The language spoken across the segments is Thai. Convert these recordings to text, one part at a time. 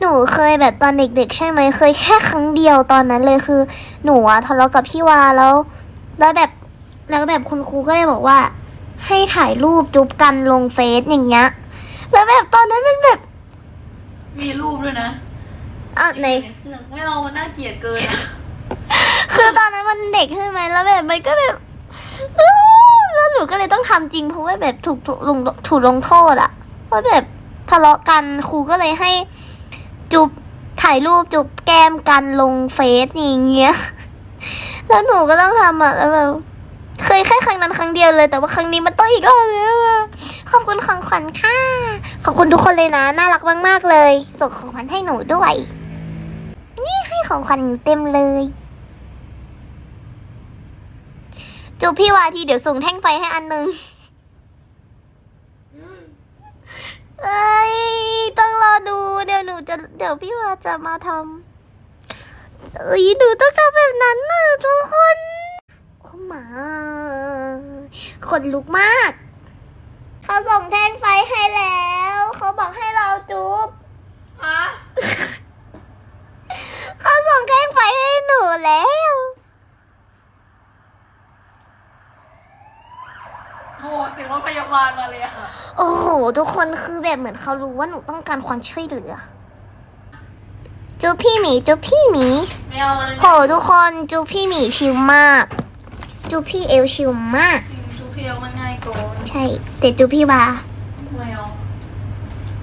หนูเคยแบบตอนเด็กๆ ใช่ไหมเคยแค่ครั้งเดียวตอนนั้นเลยคือ หนูอะทะเลาะกับพี่วาแล้ว แล้วแบบแล้วแบบคุณครูก็เลยบอกว่า ให้ถ่ายรูปจุ๊บกันลงเฟซอย่างเงี้ยแล้วแบบตอนนั้นมันแบบมีรูปด้วยนะอะไหน เครื่องไม่เอามันน่าเกลียดเกินอะคือตอนนั้นมันเด็กใช่ไหมแล้วแบบมันก็แบบอื้อแล้วหนูก็เลยต้องทำจริงเพราะว่าแบบถูกถูกลงถูกลงโทษอะเพราะแบบทะเลาะกันครูก็เลยให้ จุบถ่ายรูปจุบแก้มกันลงเฟซอย่างเงี้ย แล้วหนูก็ต้องทำอะแล้วแบบเคยแค่ครั้งนั้นครั้งเดียวเลย แต่ว่าครั้งนี้มันต้องอีกรอบแล้วอะขอบคุณของขวัญค่ะ ขอบคุณทุกคนเลยนะ น่ารักมากๆเลยส่งของขวัญให้หนูด้วย นี่ให้ของขวัญเต็มเลย จูบพี่วาทีเดี๋ยวส่งแท่งไฟให้อันหนึ่ง เอ้ยต้องรอดู เดี๋ยวหนูจะเดี๋ยวพี่วาจะมาทำเอ้ยหนูต้องทำแบบนั้นน่ะทุกคนโอ้หมาขนลุกมาก เขาส่งแท่งไฟให้แล้ว เขาบอกให้เราจูบฮะเขาส่งแท่งไฟให้หนูแล้ว โอ้โหเสียง รถพยาบาลมาเลยอะโอ้โห ทุกคนคือแบบเหมือนเขารู้ว่าหนูต้องการความช่วยเหลือ จูบพี่หมีจูบพี่หมีไม่เอามันโหทุกคนจูบพี่หมีชิลมาก จูบพี่เอลชิลมาก จริงชูเพียวมันง่ายเกินใช่แต่จูบพี่วาไม่เอา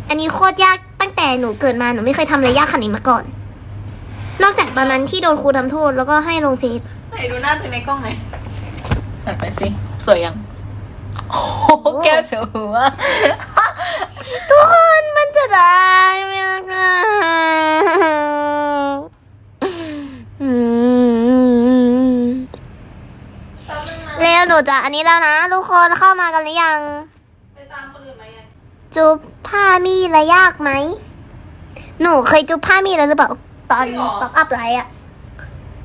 อันนี้โคตรยากตั้งแต่หนูเกิดมาหนูไม่เคยทำอะไรยากขนาดนี้มาก่อน นอกจากตอนนั้นที่โดนครูทำโทษแล้วก็ให้ลงเฟซไหนดูหน้าตัวเองในกล้องหน่อยถ่ายไปสิ สวยยัง โอ้โหแก้วเสียวหัวทุกคนมันจะได้ไหมคะอืมเร็วหนูจะอันนี้แล้วนะ ทุกคนเข้ามากันหรือยัง ไปตามคนอื่นมายังจุบผ้ามีระยากไหม หนูเคยจุบผ้ามีแล้วหรือเปล่า ตอนป๊อปอัพไลท์อะ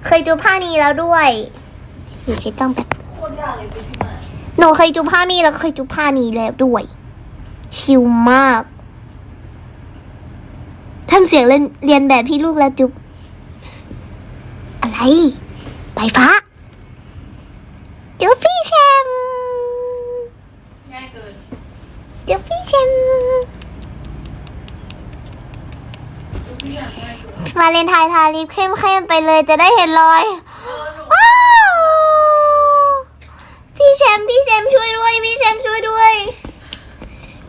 เคยจุบผ้านี้แล้วด้วย หนูเช็ดกล้องแบบโคตรยากเลยพี่มา หนูเคยจุบผ้ามีแล้วก็เคยจุบผ้านี้แล้วด้วย ชิลมากทำเสียงเล่นเรียนแบบพี่ลูกแล้วจุบอะไร ไปฟ้า จุบพี่แชมป์ง่ายเกินจุบพี่แชมป์พี่อยากง่ายเกินวาเลนไทน์ทาลิปเข้มๆไปเลยจะได้เห็นรอย เออหนู ว้าว พี่แชมป์พี่แชมป์ช่วยด้วย พี่แชมป์ช่วยด้วย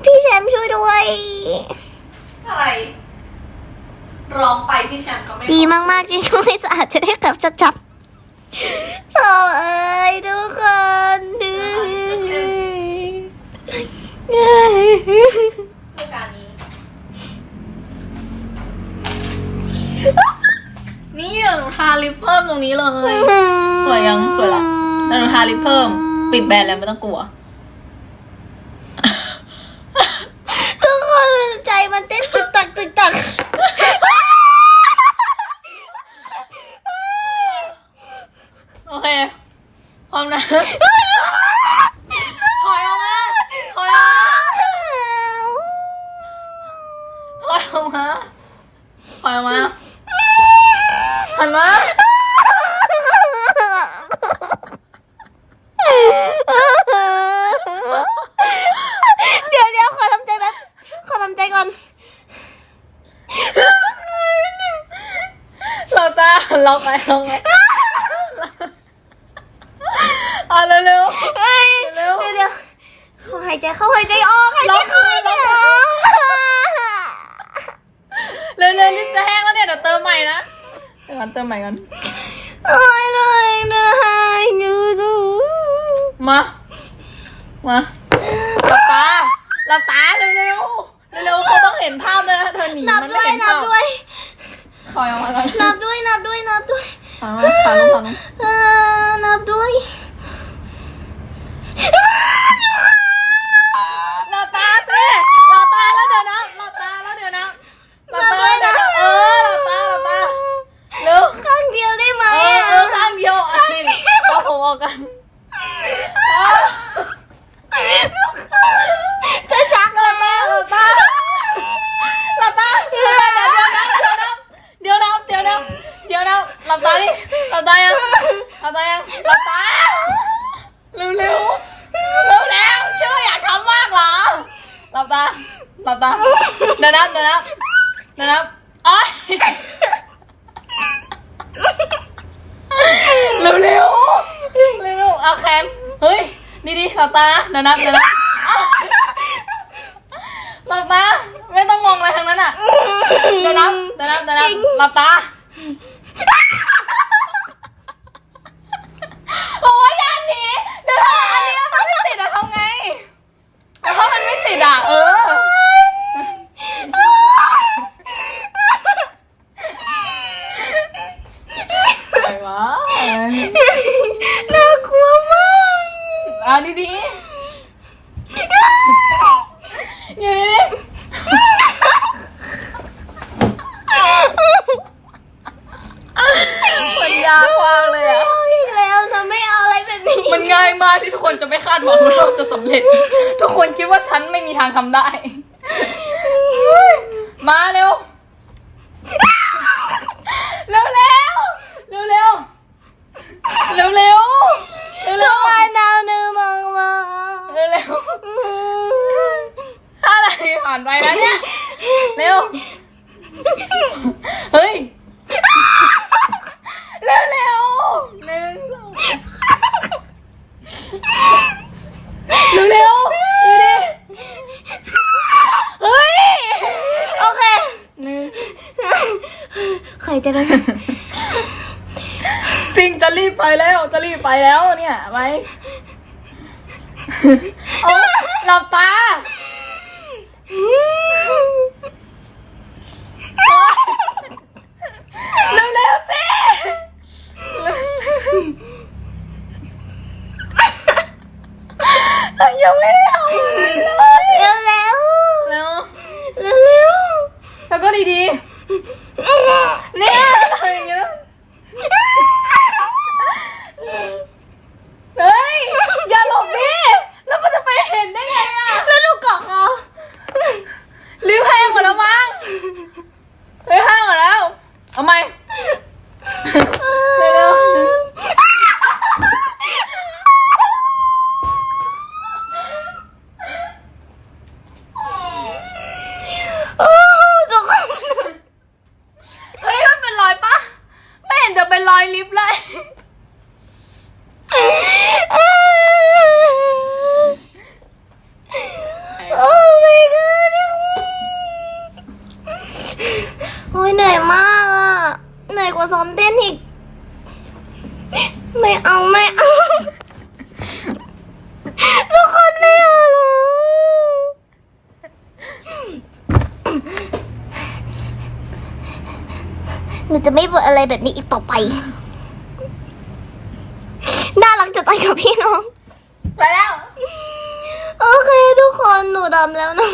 พี่แชมป์ช่วยด้วย อะไรร้องไปพี่แชมป์ก็ไม่ดีมากๆจริงๆไม่สะอาดจะได้กลับจับๆโอ้เอ้ยทุกคนดื้อเพื่อการนี้นี่เดี๋ยวหนูทาลิปเพิ่มตรงนี้เลย สวยยังสวยละแล้วหนูทาลิปเพิ่ม ปิดแบรนด์แล้วไม่ต้องกลัว ทุกคนใจมันเต้นตึกตักตึกตัก โอเค พร้อมนะ ถอยออกมาถอยออกมา ถอยออกมาถอยออกมาหันมาเดี๋ยวเดี๋ยวขอทำใจแป๊บขอทำใจก่อน เราตาเราไปเราไปเอาเร็วเร็วเฮ้ยเร็วเดี๋ยวเดี๋ยวขอหายใจเข้าหายใจออกหายใจล็อกเข้าหายใจล็อกออก เร็วเร็วรีบจะแห้งแล้วเนี่ยเดี๋ยวเติมใหม่นะเดี๋ยวก่อนเติมใหม่กันโอ้ยเลยนะหายดูดูมามาหลับตาหลับตาเร็วเร็วเร็วเขาต้องเห็นภาพเลยนะเธอหนีนับมันด้ไม่วยเห็นนัภาบพด้วยถอยออกมาก่อนนับด้วยนับด้วยนับด้วยถอยมาถอยลงถอยลง เออนับด้วย เดี๋ยวเดี๋ยวเดี๋ยวหลับตาดิหลับตายังหลับตายังหลับตาเร็วเร็วเร็วแล้วคิดว่าอยากทำมากเหรอหลับตาหลับตาเดี๋ยวนะเดี๋ยวนะเดี๋ยวนะเอ๋อเร็วเร็วเร็วเอาแขนเฮ้ยดีดีหลับตาเดี๋ยวนะเดี๋ยวนะหลับตาไม่ต้องมองอะไรทั้งนั้นอะเดี๋ยวนะเดี๋ยวนะเดี๋ยวนะหลับตา น่ากลัวมากอะดีดีๆอยู่ดีๆมันยากมากเลยอะเอาอีกแล้วนะไม่เอาอะไรแบบนี้มันง่ายมากที่ทุกคนจะไม่คาดหวังว่าเราจะสำเร็จ ทุกคนคิดว่าฉันไม่มีทางทำได้ มาเร็ว นาทีผ่านไปแล้วเนี่ย เร็ว เฮ้ย เร็วเร็วหนึ่งสองเร็วเร็วดูดิเฮ้ย โอเคหนึ่งใครจะเป็นจริงจะรีบไปแล้วจะรีบไปแล้วเนี่ยไหมเอาหลับตา เร็วเร็วๆสิ ยังไม่ได้ทำอะไรเลยเร็วเร็วเร็วเร็วเร็วแล้วก็ดีๆเนี่ยอะไรอย่างเงี้ยเฮ้ย อย่าหลบดิแล้วมันจะไปเห็นได้ไงอะ แล้วลูกเกาะคอ รีบแห้งหมดแล้วมั้งเฮ้ยแห้งหมดแล้ว เอาไหมเร็วๆ โอ้ทุกคน เฮ้ยมันเป็นรอยปะไม่เห็นจะเป็นรอยลิฟต์เลย โอ้ my god โอ้ยเหนื่อย มากอะเหนื่อยกว่าซ้อมเต้นอีก ไม่เอาไม่เอาทุกคนไม่เอาแล้วหนูจะไม่พูดอะไรแบบนี้อีกต่อไปน่ารักจะตายกับพี่น้อง ไปแล้ว โอเคทุกคนหนูดำแล้วนะ